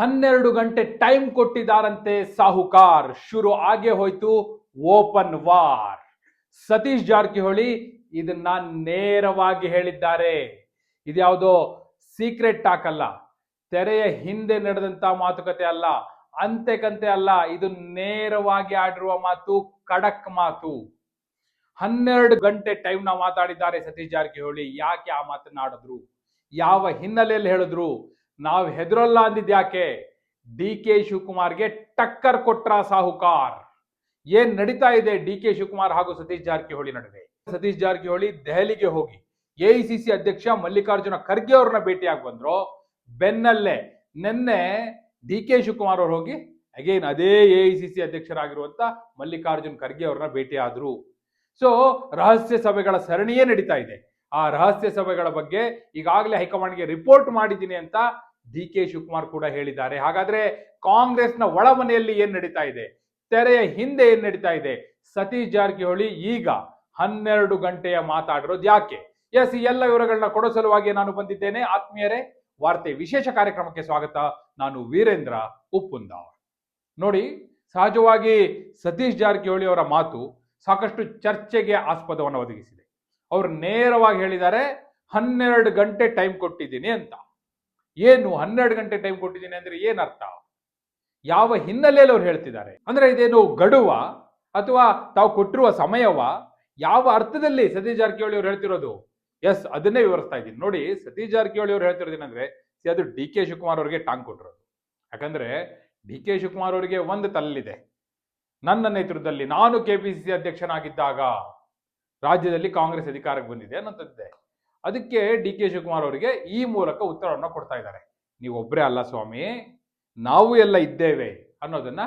ಹನ್ನೆರಡು ಗಂಟೆ ಟೈಮ್ ಕೊಟ್ಟಿದ್ದಾರಂತೆ ಸಾಹುಕಾರ್. ಶುರು ಆಗೇ ಹೋಯ್ತು, ಓಪನ್ ವಾರ್. ಸತೀಶ್ ಜಾರಕಿಹೊಳಿ ಇದನ್ನ ನೇರವಾಗಿ ಹೇಳಿದ್ದಾರೆ. ಇದ್ಯಾವುದೋ ಸೀಕ್ರೆಟ್ ಟಾಕ್ ಅಲ್ಲ, ತೆರೆಯ ಹಿಂದೆ ನಡೆದಂತ ಮಾತುಕತೆ ಅಲ್ಲ, ಅಂತೆ ಕಂತೆ ಅಲ್ಲ, ಇದು ನೇರವಾಗಿ ಆಡಿರುವ ಮಾತು, ಕಡಕ್ ಮಾತು. ಹನ್ನೆರಡು ಗಂಟೆ ಟೈಮ್ನ ಮಾತಾಡಿದ್ದಾರೆ ಸತೀಶ್ ಜಾರಕಿಹೊಳಿ, ಯಾಕೆ ಆ ಮಾತನ್ನಾಡಿದ್ರು ಯಾವ ಹಿನ್ನೆಲೆಯಲ್ಲಿ ಹೇಳಿದ್ರು? ನಾವು ಹೆದರಲ್ಲ ಅಂದಿದ್ ಯಾಕೆ? ಡಿ ಕೆ ಶಿವಕುಮಾರ್ಗೆ ಟಕ್ಕರ್ ಕೊಟ್ರ ಸಾಹುಕಾರ್. ಏನ್ ನಡೀತಾ ಇದೆ ಡಿ ಕೆ ಶಿವಕುಮಾರ್ ಹಾಗೂ ಸತೀಶ್ ಜಾರಕಿಹೊಳಿ ನಡುವೆ? ಸತೀಶ್ ಜಾರಕಿಹೊಳಿ ದೆಹಲಿಗೆ ಹೋಗಿ ಎಐಸಿಸಿ ಅಧ್ಯಕ್ಷ ಮಲ್ಲಿಕಾರ್ಜುನ ಖರ್ಗೆ ಅವ್ರನ್ನ ಭೇಟಿಯಾಗಿ ಬಂದ್ರು. ಬೆನ್ನಲ್ಲೇ ನಿನ್ನೆ ಡಿ ಕೆ ಶಿವಕುಮಾರ್ ಅವ್ರು ಹೋಗಿ ಅಗೇನ್ ಅದೇ ಎಐಸಿಸಿ ಅಧ್ಯಕ್ಷರಾಗಿರುವಂತ ಮಲ್ಲಿಕಾರ್ಜುನ್ ಖರ್ಗೆ ಅವ್ರನ್ನ ಭೇಟಿ ಆದ್ರು ಸೊ, ರಹಸ್ಯ ಸಭೆಗಳ ಸರಣಿಯೇ ನಡೀತಾ ಇದೆ. ಆ ರಹಸ್ಯ ಸಭೆಗಳ ಬಗ್ಗೆ ಈಗಾಗಲೇ ಹೈಕಮಾಂಡ್ಗೆ ರಿಪೋರ್ಟ್ ಮಾಡಿದ್ದೀನಿ ಅಂತ ಡಿ ಕೆ ಶಿವಕುಮಾರ್ ಕೂಡ ಹೇಳಿದ್ದಾರೆ. ಹಾಗಾದ್ರೆ ಕಾಂಗ್ರೆಸ್ನ ಒಳಮನೆಯಲ್ಲಿ ಏನ್ ನಡೀತಾ ಇದೆ? ತೆರೆಯ ಹಿಂದೆ ಏನ್ ನಡೀತಾ ಇದೆ? ಸತೀಶ್ ಜಾರಕಿಹೊಳಿ ಈಗ ಹನ್ನೆರಡು ಗಂಟೆಯ ಮಾತಾಡಿರೋದು ಯಾಕೆ? ಎಸ್ ಎಲ್ಲ ವಿವರಗಳನ್ನ ಕೊಡೋ ಸಲುವಾಗಿ ನಾನು ಬಂದಿದ್ದೇನೆ. ಆತ್ಮೀಯರೇ, ವಾರ್ತೆ ವಿಶೇಷ ಕಾರ್ಯಕ್ರಮಕ್ಕೆ ಸ್ವಾಗತ. ನಾನು ವೀರೇಂದ್ರ ಉಪ್ಪುಂದ ನೋಡಿ, ಸಹಜವಾಗಿ ಸತೀಶ್ ಜಾರಕಿಹೊಳಿ ಅವರ ಮಾತು ಸಾಕಷ್ಟು ಚರ್ಚೆಗೆ ಆಸ್ಪದವನ್ನು ಒದಗಿಸಿದೆ. ಅವರು ನೇರವಾಗಿ ಹೇಳಿದ್ದಾರೆ, ಹನ್ನೆರಡು ಗಂಟೆ ಟೈಮ್ ಕೊಟ್ಟಿದ್ದೀನಿ ಅಂತ. ಏನು ಹನ್ನೆರಡು ಗಂಟೆ ಟೈಮ್ ಕೊಟ್ಟಿದ್ದೀನಿ ಅಂದ್ರೆ ಏನರ್ಥ? ಯಾವ ಹಿನ್ನೆಲೆಯಲ್ಲಿ ಅವ್ರು ಹೇಳ್ತಿದ್ದಾರೆ? ಅಂದ್ರೆ ಇದೇನು ಗಡುವ? ಅಥವಾ ತಾವು ಕೊಟ್ಟಿರುವ ಸಮಯವ? ಯಾವ ಅರ್ಥದಲ್ಲಿ ಸತೀಶ್ ಜಾರಕಿಹೊಳಿ ಅವ್ರು ಹೇಳ್ತಿರೋದು? ಎಸ್ ಅದನ್ನೇ ವಿವರಿಸ್ತಾ ಇದ್ದೀನಿ. ನೋಡಿ ಸತೀಶ್ ಜಾರಕಿಹೊಳಿ ಅವ್ರು ಹೇಳ್ತಿರೋದು ಏನಂದ್ರೆ see, ಅದು ಡಿ ಕೆ ಶಿವಕುಮಾರ್ ಅವರಿಗೆ ಟಾಂಗ್ ಕೊಟ್ಟಿರೋದು. ಯಾಕಂದ್ರೆ ಡಿ ಕೆ ಶಿವಕುಮಾರ್ ಅವರಿಗೆ ಒಂದು ತಲ್ಲಿದೆ. ನನ್ನ ನೇತೃತ್ವದಲ್ಲಿ ನಾನು ಕೆಪಿಸಿಸಿ ಅಧ್ಯಕ್ಷನಾಗಿದ್ದಾಗ ರಾಜ್ಯದಲ್ಲಿ ಕಾಂಗ್ರೆಸ್ ಅಧಿಕಾರಕ್ಕೆ ಬಂದಿದೆ ಅನ್ನೋಂಥದ್ದಿದೆ ಅದಕ್ಕೆ ಡಿ ಕೆ ಶಿವಕುಮಾರ್ ಅವರಿಗೆ ಈ ಮೂಲಕ ಉತ್ತರವನ್ನು ಕೊಡ್ತಾ ಇದ್ದಾರೆ. ನೀವು ಒಬ್ಬರೇ ಅಲ್ಲ ಸ್ವಾಮಿ, ನಾವು ಎಲ್ಲ ಇದ್ದೇವೆ ಅನ್ನೋದನ್ನ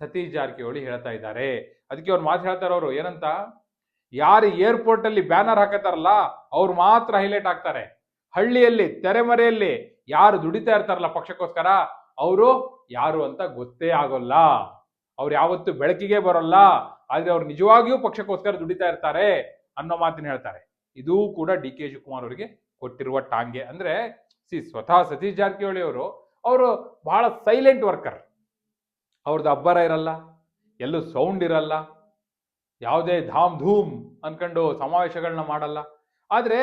ಸತೀಶ್ ಜಾರಕಿಹೊಳಿ ಹೇಳ್ತಾ ಇದ್ದಾರೆ. ಅದಕ್ಕೆ ಅವ್ರು ಮಾತು ಹೇಳ್ತಾರೆ ಅವರು, ಏನಂತ? ಯಾರು ಏರ್ಪೋರ್ಟ್ ಅಲ್ಲಿ ಬ್ಯಾನರ್ ಹಾಕತಾರಲ್ಲ, ಅವ್ರು ಮಾತ್ರ ಹೈಲೈಟ್ ಆಗ್ತಾರೆ ಹಳ್ಳಿಯಲ್ಲಿ, ತೆರೆಮರೆಯಲ್ಲಿ ಯಾರು ದುಡಿತಾ ಇರ್ತಾರಲ್ಲ ಪಕ್ಷಕ್ಕೋಸ್ಕರ, ಅವರು ಯಾರು ಅಂತ ಗೊತ್ತೇ ಆಗೋಲ್ಲ. ಅವ್ರು ಯಾವತ್ತು ಬೆಳಕಿಗೆ ಬರೋಲ್ಲ. ಆದ್ರೆ ಅವ್ರು ನಿಜವಾಗಿಯೂ ಪಕ್ಷಕ್ಕೋಸ್ಕರ ದುಡಿತಾ ಇರ್ತಾರೆ ಅನ್ನೋ ಮಾತನ್ನ ಹೇಳ್ತಾರೆ. ಇದು ಕೂಡ ಡಿ ಕೆ ಶಿವಕುಮಾರ್ ಅವರಿಗೆ ಕೊಟ್ಟಿರುವ ಟಾಂಗೆ. ಅಂದ್ರೆ ಸಿ ಸ್ವತಃ ಸತೀಶ್ ಜಾರಕಿಹೊಳಿ ಅವರು ಅವರು ಬಹಳ ಸೈಲೆಂಟ್ ವರ್ಕರ್. ಅವ್ರದ್ದು ಅಬ್ಬರ ಇರಲ್ಲ, ಎಲ್ಲೂ ಸೌಂಡ್ ಇರಲ್ಲ, ಯಾವುದೇ ಧಾಮ್ ಧೂಮ್ ಅನ್ಕೊಂಡು ಸಮಾವೇಶಗಳನ್ನ ಮಾಡಲ್ಲ. ಆದರೆ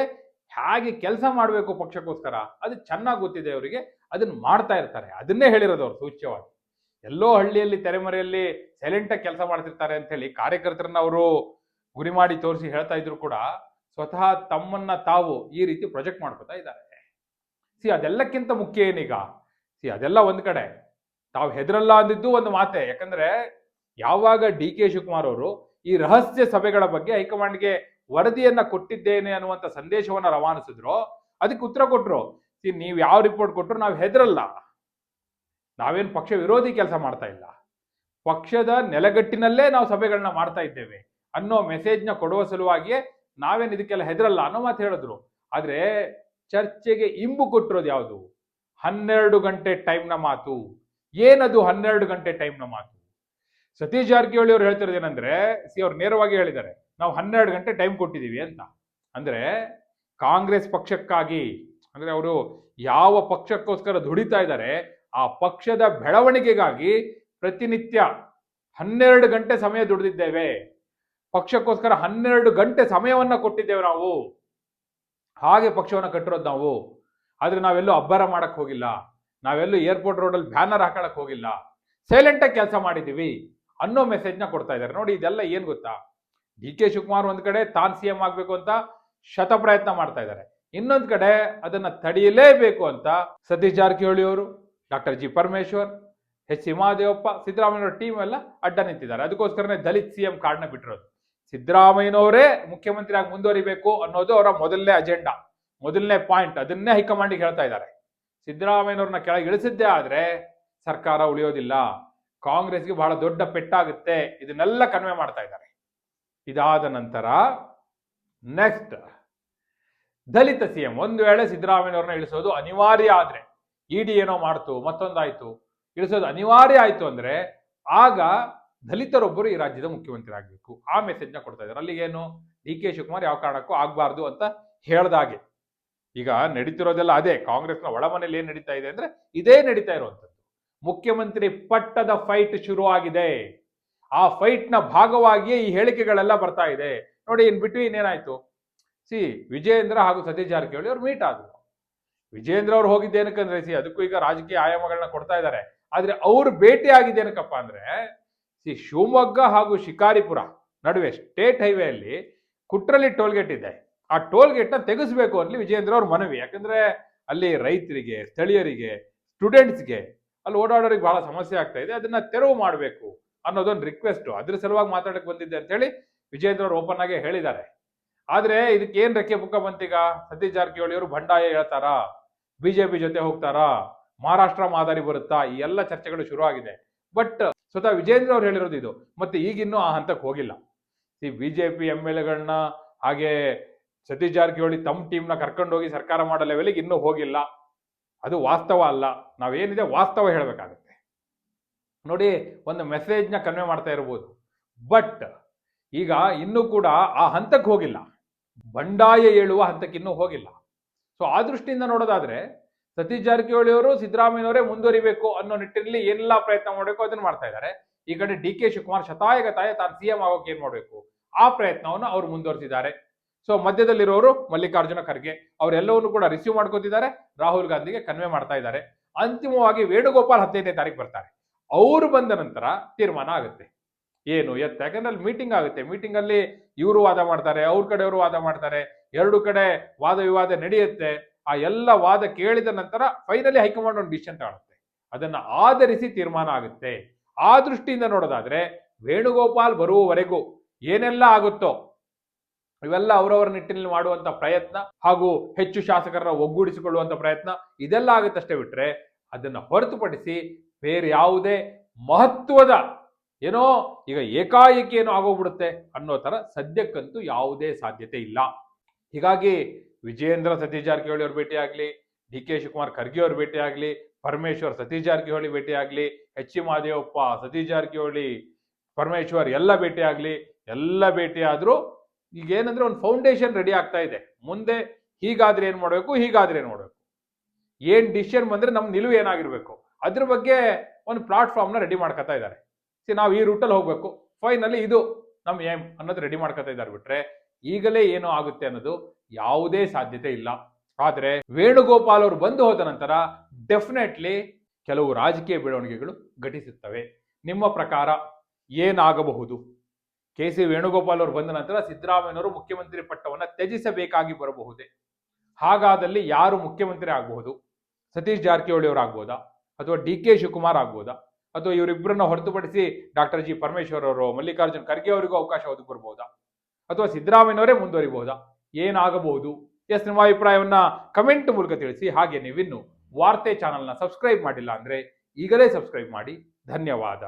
ಹೇಗೆ ಕೆಲಸ ಮಾಡಬೇಕು ಪಕ್ಷಕ್ಕೋಸ್ಕರ, ಅದು ಚೆನ್ನಾಗಿ ಗೊತ್ತಿದೆ ಅವರಿಗೆ ಅದನ್ನ ಮಾಡ್ತಾ ಇರ್ತಾರೆ. ಅದನ್ನೇ ಹೇಳಿರೋದು ಅವ್ರು ಸೂಚ್ಯವಾಗಿ. ಎಲ್ಲೋ ಹಳ್ಳಿಯಲ್ಲಿ, ತೆರೆಮರೆಯಲ್ಲಿ ಸೈಲೆಂಟಾಗಿ ಕೆಲಸ ಮಾಡ್ತಿರ್ತಾರೆ ಅಂತ ಹೇಳಿ ಕಾರ್ಯಕರ್ತರನ್ನ ಅವರು ಗುರಿ ಮಾಡಿ ತೋರಿಸಿ ಹೇಳ್ತಾ ಇದ್ರು ಕೂಡ ಸ್ವತಃ ತಮ್ಮನ್ನ ತಾವು ಈ ರೀತಿ ಪ್ರೊಜೆಕ್ಟ್ ಮಾಡ್ಕೋತಾ ಇದ್ದಾರೆ. ಸಿ, ಅದೆಲ್ಲಕ್ಕಿಂತ ಮುಖ್ಯ ಏನೀಗ? ಸಿ, ಅದೆಲ್ಲ ಒಂದ್ ಕಡೆ. ತಾವು ಹೆದರಲ್ಲ ಅಂದಿದ್ದು ಒಂದು ಮಾತೆ. ಯಾಕಂದ್ರೆ ಯಾವಾಗ ಡಿ ಕೆ ಶಿವಕುಮಾರ್ ಅವರು ಈ ರಹಸ್ಯ ಸಭೆಗಳ ಬಗ್ಗೆ ಹೈಕಮಾಂಡ್ಗೆ ವರದಿಯನ್ನ ಕೊಟ್ಟಿದ್ದೇನೆ ಅನ್ನುವಂತ ಸಂದೇಶವನ್ನ ರವಾನಿಸಿದ್ರು, ಅದಕ್ಕೆ ಉತ್ತರ ಕೊಟ್ರು. ಸಿ, ನೀವು ಯಾವ ರಿಪೋರ್ಟ್ ಕೊಟ್ಟರು ನಾವು ಹೆದರಲ್ಲ. ನಾವೇನು ಪಕ್ಷ ವಿರೋಧಿ ಕೆಲಸ ಮಾಡ್ತಾ ಇಲ್ಲ. ಪಕ್ಷದ ನೆಲಗಟ್ಟಿನಲ್ಲೇ ನಾವು ಸಭೆಗಳನ್ನ ಮಾಡ್ತಾ ಇದ್ದೇವೆ ಅನ್ನೋ ಮೆಸೇಜ್ನ ಕೊಡುವ ಸಲುವಾಗಿಯೇ ನಾವೇನು ಇದಕ್ಕೆಲ್ಲ ಹೆದರಲ್ಲ ಅನ್ನೋ ಮಾತು ಹೇಳಿದ್ರು. ಆದ್ರೆ ಚರ್ಚೆಗೆ ಇಂಬು ಕೊಟ್ಟಿರೋದು ಯಾವುದು? ಹನ್ನೆರಡು ಗಂಟೆ ಟೈಮ್ನ ಮಾತು. ಏನದು ಹನ್ನೆರಡು ಗಂಟೆ ಟೈಮ್ನ ಮಾತು? ಸತೀಶ್ ಜಾರಕಿಹೊಳಿ ಅವರು ಹೇಳ್ತಿರೋದು ಏನಂದ್ರೆ, ಸಿ ಅವ್ರು ನೇರವಾಗಿ ಹೇಳಿದ್ದಾರೆ, ನಾವು ಹನ್ನೆರಡು ಗಂಟೆ ಟೈಮ್ ಕೊಟ್ಟಿದ್ದೀವಿ ಅಂತ. ಅಂದ್ರೆ ಕಾಂಗ್ರೆಸ್ ಪಕ್ಷಕ್ಕಾಗಿ, ಅಂದ್ರೆ ಅವರು ಯಾವ ಪಕ್ಷಕ್ಕೋಸ್ಕರ ದುಡಿತಾ ಇದ್ದಾರೆ, ಆ ಪಕ್ಷದ ಬೆಳವಣಿಗೆಗಾಗಿ ಪ್ರತಿನಿತ್ಯ ಹನ್ನೆರಡು ಗಂಟೆ ಸಮಯ ದುಡಿದಿದ್ದೇವೆ. ಪಕ್ಷಕ್ಕೋಸ್ಕರ ಹನ್ನೆರಡು ಗಂಟೆ ಸಮಯವನ್ನ ಕೊಟ್ಟಿದ್ದೇವೆ ನಾವು. ಹಾಗೆ ಪಕ್ಷವನ್ನ ಕಟ್ಟಿರೋದು ನಾವು. ಆದ್ರೆ ನಾವೆಲ್ಲೂ ಅಬ್ಬರ ಮಾಡಕ್ ಹೋಗಿಲ್ಲ. ನಾವೆಲ್ಲೂ ಏರ್ಪೋರ್ಟ್ ರೋಡಲ್ಲಿ ಬ್ಯಾನರ್ ಹಾಕೊಳಕ್ ಹೋಗಿಲ್ಲ. ಸೈಲೆಂಟ್ ಆಗಿ ಕೆಲಸ ಮಾಡಿದೀವಿ. ಅನ್ನೋ ಮೆಸೇಜ್ನ ಕೊಡ್ತಾ ಇದ್ದಾರೆ. ನೋಡಿ, ಇದೆಲ್ಲ ಏನ್ ಗೊತ್ತಾ? ಡಿ ಕೆ ಶಿವಕುಮಾರ್ ಒಂದ್ ಕಡೆ ತಾನ್ ಸಿ ಎಂ ಆಗ್ಬೇಕು ಅಂತ ಶತ ಪ್ರಯತ್ನ ಮಾಡ್ತಾ ಇದ್ದಾರೆ. ಇನ್ನೊಂದ್ ಕಡೆ ಅದನ್ನ ತಡೆಯಲೇಬೇಕು ಅಂತ ಸತೀಶ್ ಜಾರಕಿಹೊಳಿ ಅವರು, doctor G Parameshwar, H C Mahadevappa, Siddaramaiah team ಎಲ್ಲ ಅಡ್ಡ ನಿಂತಿದ್ದಾರೆ. ಅದಕ್ಕೋಸ್ಕರನೇ ದಲಿತ್ ಸಿ ಎಂ ಕಾರ್ಡ್ನ ಬಿಟ್ಟಿರೋದು. ಸಿದ್ದರಾಮಯ್ಯನವರೇ ಮುಖ್ಯಮಂತ್ರಿಯಾಗಿ ಮುಂದುವರಿಬೇಕು ಅನ್ನೋದು ಅವರ ಮೊದಲನೇ ಅಜೆಂಡಾ ಮೊದಲನೇ ಪಾಯಿಂಟ್ ಅದನ್ನೇ ಹೈಕಮಾಂಡಿಗೆ ಹೇಳ್ತಾ ಇದ್ದಾರೆ. ಸಿದ್ದರಾಮಯ್ಯನವ್ರನ್ನ ಕೆಳಗೆ ಇಳಿಸಿದ್ದೇ ಆದರೆ ಸರ್ಕಾರ ಉಳಿಯೋದಿಲ್ಲ. ಕಾಂಗ್ರೆಸ್ಗೆ ಬಹಳ ದೊಡ್ಡ ಪೆಟ್ಟಾಗುತ್ತೆ. ಇದನ್ನೆಲ್ಲ ಕನ್ವೆ ಮಾಡ್ತಾ ಇದ್ದಾರೆ. ಇದಾದ ನಂತರ ನೆಕ್ಸ್ಟ್ ದಲಿತ ಸಿಎಂ ಒಂದು ವೇಳೆ ಸಿದ್ದರಾಮಯ್ಯನವ್ರನ್ನ ಇಳಿಸೋದು ಅನಿವಾರ್ಯ ಆದ್ರೆ ಇಡಿ ಏನೋ ಮಾಡ್ತು, ಮತ್ತೊಂದಾಯ್ತು. ಇಳಿಸೋದು ಅನಿವಾರ್ಯ ಆಯ್ತು ಅಂದ್ರೆ ಆಗ ದಲಿತರೊಬ್ಬರು ಈ ರಾಜ್ಯದ ಮುಖ್ಯಮಂತ್ರಿ ಆಗ್ಬೇಕು ಆ ಮೆಸೇಜ್ನ ಕೊಡ್ತಾ ಇದ್ದಾರೆ. ಅಲ್ಲಿಗೇನು ಡಿ ಕೆ ಶಿವಕುಮಾರ್ ಯಾವ ಕಾರಣಕ್ಕೂ ಆಗಬಾರ್ದು ಅಂತ ಹೇಳ್ದಾಗೆ. ಈಗ ನಡೀತಿರೋದೆಲ್ಲ ಅದೇ. ಕಾಂಗ್ರೆಸ್ನ ಒಳಮನೆಯಲ್ಲಿ ಏನ್ ನಡೀತಾ ಇದೆ ಅಂದ್ರೆ ಇದೇ ನಡೀತಾ ಇರುವಂಥದ್ದು. ಮುಖ್ಯಮಂತ್ರಿ ಪಟ್ಟದ ಫೈಟ್ ಶುರು ಆಗಿದೆ ಆ ಫೈಟ್ನ ಭಾಗವಾಗಿಯೇ ಈ ಹೇಳಿಕೆಗಳೆಲ್ಲ ಬರ್ತಾ ಇದೆ. ನೋಡಿ, ಇನ್ ಬಿಟ್ವೀನ್ ಏನಾಯ್ತು? ಸಿ, ವಿಜಯೇಂದ್ರ ಹಾಗೂ ಸತೀಶ್ ಜಾರಕಿಹೊಳಿ ಅವ್ರು ಮೀಟ್ ಆದ್ರು. ವಿಜಯೇಂದ್ರ ಅವ್ರು ಹೋಗಿದ್ದೇನಕ್ಕಂದ್ರೆ ಸಿ, ಅದಕ್ಕೂ ಈಗ ರಾಜಕೀಯ ಆಯಾಮಗಳನ್ನ ಕೊಡ್ತಾ ಇದ್ದಾರೆ. ಆದ್ರೆ ಅವ್ರು ಭೇಟಿ ಆಗಿದ್ದೇನಕ್ಕಪ್ಪ ಅಂದ್ರೆ ಸಿ ಶಿವಮೊಗ್ಗ ಹಾಗೂ ಶಿಕಾರಿಪುರ ನಡುವೆ ಸ್ಟೇಟ್ ಹೈವೇ ಅಲ್ಲಿ ಟೋಲ್ ಗೇಟ್ ಇದೆ. ಆ ಟೋಲ್ಗೇಟ್ನ ತೆಗೆಸಬೇಕು ಅಲ್ಲಿ ವಿಜಯೇಂದ್ರ ಅವ್ರ ಮನವಿ. ಯಾಕಂದ್ರೆ ಅಲ್ಲಿ ರೈತರಿಗೆ, ಸ್ಥಳೀಯರಿಗೆ, ಸ್ಟೂಡೆಂಟ್ಸ್ಗೆ ಅಲ್ಲಿ ಓಡಾಡೋರಿಗೆ ಬಹಳ ಸಮಸ್ಯೆ ಆಗ್ತಾ ಇದೆ. ಅದನ್ನ ತೆರವು ಮಾಡಬೇಕು ಅನ್ನೋದೊಂದು ರಿಕ್ವೆಸ್ಟ್ ಅದ್ರ ಸಲುವಾಗಿ ಮಾತಾಡಕ್ಕೆ ಬಂದಿದ್ದೆ ಅಂತ ಹೇಳಿ ವಿಜಯೇಂದ್ರ ಅವರು ಓಪನ್ ಆಗಿ ಹೇಳಿದ್ದಾರೆ. ಆದ್ರೆ ಇದಕ್ಕೆ ಏನ್ ರೆಕ್ಕೆ ಪುಕ್ಕ ಬಂತೀಗ? ಸತೀಶ್ ಜಾರಕಿಹೊಳಿ ಅವರು ಬಂಡಾಯ ಹೇಳ್ತಾರಾ? ಬಿಜೆಪಿ ಜೊತೆ ಹೋಗ್ತಾರಾ? ಮಹಾರಾಷ್ಟ್ರ ಮಾದರಿ ಬರುತ್ತಾ? ಈ ಎಲ್ಲ ಚರ್ಚೆಗಳು ಶುರು ಆಗಿದೆ ಬಟ್ ಸ್ವತಃ ವಿಜೇಂದ್ರ ಅವ್ರು ಹೇಳಿರೋದು ಇದು. ಮತ್ತೆ ಈಗಿನ್ನೂ ಆ ಹಂತಕ್ಕೆ ಹೋಗಿಲ್ಲ. ಈ ಬಿಜೆಪಿ ಎಂ ಎಲ್ ಎಗಳನ್ನ ಹಾಗೆ ಸತೀಶ್ ಜಾರಕಿಹೊಳಿ ತಮ್ಮ ಟೀಮ್ನ ಕರ್ಕೊಂಡೋಗಿ ಸರ್ಕಾರ ಮಾಡೋ ಲೆವೆಲ್ಗೆ ಇನ್ನೂ ಹೋಗಿಲ್ಲ. ಅದು ವಾಸ್ತವ ಅಲ್ಲ. ನಾವೇನಿದೆ ವಾಸ್ತವ ಹೇಳಬೇಕಾಗುತ್ತೆ. ನೋಡಿ, ಒಂದು ಮೆಸೇಜ್ನ ಕನ್ವೆ ಮಾಡ್ತಾ ಇರ್ಬೋದು. ಬಟ್ ಈಗ ಇನ್ನೂ ಕೂಡ ಆ ಹಂತಕ್ಕೆ ಹೋಗಿಲ್ಲ. ಬಂಡಾಯ ಹೇಳುವ ಹಂತಕ್ಕೆ ಇನ್ನೂ ಹೋಗಿಲ್ಲ. ಸೊ ಆ ದೃಷ್ಟಿಯಿಂದ ನೋಡೋದಾದ್ರೆ ಸತೀಶ್ ಜಾರಕಿಹೊಳಿ ಅವರು ಸಿದ್ದರಾಮಯ್ಯನವರೇ ಮುಂದುವರಿಬೇಕು ಅನ್ನೋ ನಿಟ್ಟಿನಲ್ಲಿ ಏನೆಲ್ಲ ಪ್ರಯತ್ನ ಮಾಡಬೇಕು ಅದನ್ನ ಮಾಡ್ತಾ ಇದ್ದಾರೆ. ಈ ಕಡೆ ಡಿ ಕೆ ಶಿವಕುಮಾರ್ ಶತಾಯಗತಾಯ ತಾನು ಸಿ ಎಂ ಆಗೋಕೆ ಏನ್ ಮಾಡಬೇಕು? ಆ ಪ್ರಯತ್ನವನ್ನು ಅವರು ಮುಂದುವರಿಸಿದ್ದಾರೆ. ಸೊ ಮಧ್ಯದಲ್ಲಿರೋರು ಮಲ್ಲಿಕಾರ್ಜುನ ಖರ್ಗೆ ಅವರೆಲ್ಲವನ್ನು ಕೂಡ ರಿಸೀವ್ ಮಾಡ್ಕೋತಿದ್ದಾರೆ. ರಾಹುಲ್ ಗಾಂಧಿಗೆ ಕನ್ವೆ ಮಾಡ್ತಾ ಇದ್ದಾರೆ. ಅಂತಿಮವಾಗಿ ವೇಣುಗೋಪಾಲ್ ಹದಿನೈದನೇ ತಾರೀಕು ಬರ್ತಾರೆ. ಅವರು ಬಂದ ನಂತರ ತೀರ್ಮಾನ ಆಗುತ್ತೆ. ಏನು ಎತ್ತ ಯಾಕಂದ್ರೆ ಅಲ್ಲಿ ಮೀಟಿಂಗ್ ಆಗುತ್ತೆ. ಮೀಟಿಂಗ್ ಅಲ್ಲಿ ಇವರು ವಾದ ಮಾಡ್ತಾರೆ, ಅವ್ರ ಕಡೆಯವರು ವಾದ ಮಾಡ್ತಾರೆ. ಎರಡು ಕಡೆ ವಾದ ವಿವಾದ ನಡೆಯುತ್ತೆ. ಆ ಎಲ್ಲ ವಾದ ಕೇಳಿದ ನಂತರ ಫೈನಲಿ ಹೈಕಮಾಂಡ್ ಒಂದು ಡಿಸಿಷನ್ ತಗೊಳುತ್ತೆ ಅದನ್ನ ಆಧರಿಸಿ ತೀರ್ಮಾನ ಆಗುತ್ತೆ. ಆ ದೃಷ್ಟಿಯಿಂದ ನೋಡೋದಾದ್ರೆ ವೇಣುಗೋಪಾಲ್ ಬರುವವರೆಗೂ ಏನೆಲ್ಲ ಆಗುತ್ತೋ ಇವೆಲ್ಲ ಅವರವರ ನಿಟ್ಟಿನಲ್ಲಿ ಮಾಡುವಂತ ಪ್ರಯತ್ನ ಹಾಗೂ ಹೆಚ್ಚು ಶಾಸಕರನ್ನ ಒಗ್ಗೂಡಿಸಿಕೊಳ್ಳುವಂತ ಪ್ರಯತ್ನ ಇದೆಲ್ಲ ಆಗುತ್ತಷ್ಟೇ ಬಿಟ್ರೆ ಅದನ್ನ ಹೊರತುಪಡಿಸಿ ಬೇರೆ ಯಾವುದೇ ಮಹತ್ವದ ಏನೋ ಈಗ ಏಕಾಏಕಿ ಏನೋ ಆಗೋಗ್ಬಿಡುತ್ತೆ ಅನ್ನೋ ತರ ಸದ್ಯಕ್ಕಂತೂ ಯಾವುದೇ ಸಾಧ್ಯತೆ ಇಲ್ಲ. ಹೀಗಾಗಿ ವಿಜಯೇಂದ್ರ ಸತೀಶ್ ಜಾರಕಿಹೊಳಿ ಅವ್ರ ಭೇಟಿ ಆಗಲಿ, ಡಿ ಕೆ ಶಿವಕುಮಾರ್ ಖರ್ಗೆ ಅವ್ರ ಭೇಟಿ ಆಗಲಿ, ಪರಮೇಶ್ವರ್ ಸತೀಶ್ ಜಾರಕಿಹೊಳಿ ಭೇಟಿ ಆಗಲಿ, ಎಚ್ ಸಿ ಮಹದೇವಪ್ಪ, ಸತೀಶ್ ಜಾರಕಿಹೊಳಿ, ಪರಮೇಶ್ವರ್ ಎಲ್ಲ ಭೇಟಿ ಆಗಲಿ, ಎಲ್ಲ ಭೇಟಿ ಆದರೂ ಈಗ ಏನಂದ್ರೆ ಒಂದು ಫೌಂಡೇಶನ್ ರೆಡಿ ಆಗ್ತಾ ಇದೆ. ಮುಂದೆ ಹೀಗಾದ್ರೆ ಏನು ಮಾಡಬೇಕು, ಹೀಗಾದ್ರೆ ಏನ್ ಮಾಡಬೇಕು? ಏನ್ ಡಿಸಿಷನ್ ಬಂದ್ರೆ ನಮ್ ನಿಲುವು ಏನಾಗಿರಬೇಕು? ಅದ್ರ ಬಗ್ಗೆ ಒಂದು ಪ್ಲಾಟ್ಫಾರ್ಮ್ನ ರೆಡಿ ಮಾಡ್ಕೊತಾ ಇದ್ದಾರೆ. ಸಿ, ನಾವು ಈ ರೂಟಲ್ಲಿ ಹೋಗಬೇಕು. ಫೈನಲಿ ಇದು ನಮ್ಮ ಏಮ್ ಅನ್ನೋದು ರೆಡಿ ಮಾಡ್ಕೊತಾ ಇದ್ದಾರೆ ಬಿಟ್ರೆ ಈಗಲೇ ಏನೋ ಆಗುತ್ತೆ ಅನ್ನೋದು ಯಾವುದೇ ಸಾಧ್ಯತೆ ಇಲ್ಲ. ಆದರೆ ವೇಣುಗೋಪಾಲ್ ಅವರು ಬಂದು ಹೋದ ನಂತರ ಡೆಫಿನೆಟ್ಲಿ ಕೆಲವು ರಾಜಕೀಯ ಬೆಳವಣಿಗೆಗಳು ಘಟಿಸುತ್ತವೆ. ನಿಮ್ಮ ಪ್ರಕಾರ ಏನಾಗಬಹುದು? ಕೆ ಸಿ ವೇಣುಗೋಪಾಲ್ ಅವರು ಬಂದ ನಂತರ ಸಿದ್ದರಾಮಯ್ಯನವರು ಮುಖ್ಯಮಂತ್ರಿ ಪಟ್ಟವನ್ನ ತ್ಯಜಿಸಬೇಕಾಗಿ ಬರಬಹುದೇ? ಹಾಗಾದಲ್ಲಿ ಯಾರು ಮುಖ್ಯಮಂತ್ರಿ ಆಗಬಹುದು? ಸತೀಶ್ ಜಾರಕಿಹೊಳಿ ಅವರು ಆಗ್ಬೋದಾ? ಅಥವಾ ಡಿ ಕೆ ಶಿವಕುಮಾರ್ ಆಗ್ಬೋದಾ? ಅಥವಾ ಇವರಿಬ್ಬರನ್ನ ಹೊರತುಪಡಿಸಿ ಡಾಕ್ಟರ್ ಜಿ. ಪರಮೇಶ್ವರ್ ಅವರು, ಮಲ್ಲಿಕಾರ್ಜುನ್ ಖರ್ಗೆ ಅವರಿಗೂ ಅವಕಾಶ ಒದಗಿ ಬರ್ಬೋದಾ? ಅಥವಾ ಸಿದ್ದರಾಮಯ್ಯನವರೇ ಮುಂದುವರಿಬಹುದಾ ಏನಾಗಬಹುದು? ಎಸ್, ನಿಮ್ಮ ಅಭಿಪ್ರಾಯವನ್ನ ಕಮೆಂಟ್ ಮೂಲಕ ತಿಳಿಸಿ. ಹಾಗೆ ನೀವಿನ್ನು ವಾರ್ತೆ ಚಾನೆಲ್ನ ಸಬ್ಸ್ಕ್ರೈಬ್ ಮಾಡಿಲ್ಲ ಅಂದ್ರೆ ಈಗಲೇ ಸಬ್ಸ್ಕ್ರೈಬ್ ಮಾಡಿ. ಧನ್ಯವಾದ.